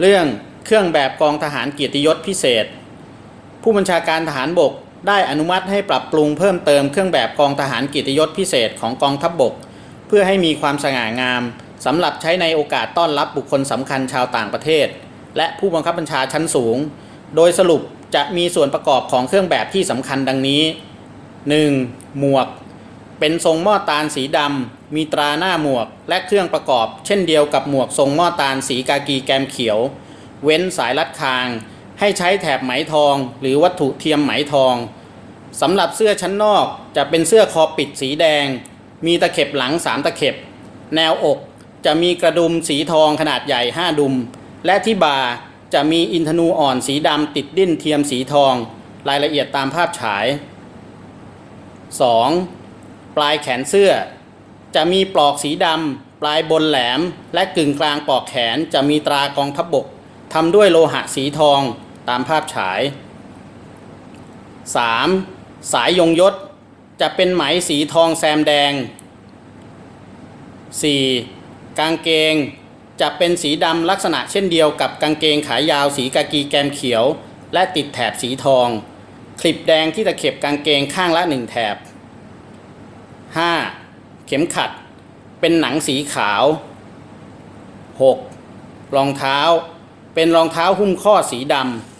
เรื่องเครื่องแบบกองทหารเกียรติยศพิเศษ ผู้บัญชาการทหารบกได้อนุมัติให้ปรับปรุงเพิ่มเติมเครื่องแบบกองทหารเกียรติยศพิเศษของกองทัพบบก เพื่อให้มีความสง่างามสำหรับใช้ในโอกาสต้อนรับบุคคลสำคัญชาวต่างประเทศ และผู้บังคับบัญชาชั้นสูง โดยสรุปจะมีส่วนประกอบของเครื่องแบบที่สำคัญดังนี้ 1. หมวก เป็นทรงหม้อตาลสีดำ มีตราหน้าหมวกและเครื่องประกอบ เช่นเดียวกับหมวกทรงหม้อตาลสีกากีแกมเขียว เว้นสายรัดคาง ให้ใช้แถบไหมทอง หรือวัตถุเทียมไหมทองสำหรับเสื้อชั้นนอกจะเป็นเสื้อคอปิดสีแดง มีตะเข็บหลังสามตะเข็บ แนวอกจะมีกระดุมสีทองขนาดใหญ่ 5 ดุม และที่บ่าจะมีอินทนูอ่อนสีดำติดดิ้นเทียมสีทอง รายละเอียดตามภาพฉาย 2. ปลายแขนเสื้อ จะมีปลอกสีดำปลายบนแหลม และกึ่งกลางปลอกแขนจะมีตรากองทัพบบกทำด้วยโลหะสีทองตามภาพฉาย 3. สายยงยศจะเป็นไหมสีทองแซมแดง 4. กางเกงจะเป็นสีดำลักษณะเช่นเดียวกับกางเกงขายาวสีกากีแกมเขียว และติดแถบสีทอง คลิปแดงที่ตะเข็บกางเกงข้างละหนึ่งแถบ 5. เข็มขัด เป็นหนังสีขาว 6. รองเท้า เป็นรองเท้าหุ้มข้อสีดำ